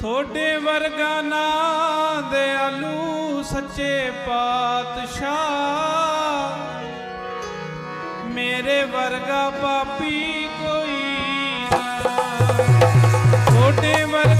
ਥੋੜੇ ਵਰਗਾ ਨਾ ਦੇ ਆਲੂ ਸੱਚੇ ਪਾਤਸ਼ਾਹ। ਮੇਰੇ ਵਰਗਾ ਪਾਪੀ ਕੋਈ ਨਾ। ਥੋੜੇ ਵਰਗਾ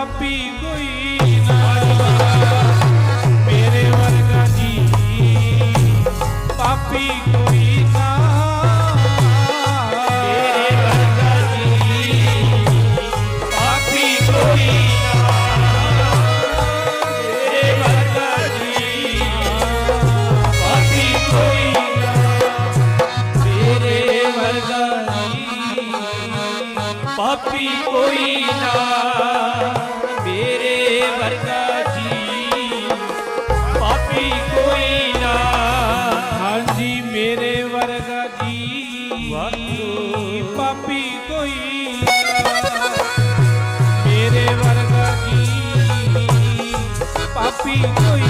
ਪਾਪੀ ਕੋਈ ਨਾ ਮੇਰੇ ਵਰਗਾ ਜੀ ਪਾਪੀ ਕੋਈ ਨਾ। ਮੇਰੇ ਵਰਗਾ ਜੀ ਪਾਪੀ ਕੋਈ ਨਾ। ਪਾਪੀ ਕੋਈ ਨਾ। ਵਰਗਾ ਜੀ। ਪਾਪੀ ਕੋਈ ਨਾ। ਹਾਂਜੀ ਮੇਰੇ ਵਰਗਾ ਜੀ। ਪਾਪੀ ਕੋਈ ਮੇਰੇ ਵਰਗਾ ਜੀ। ਪਾਪੀ ਕੋਈ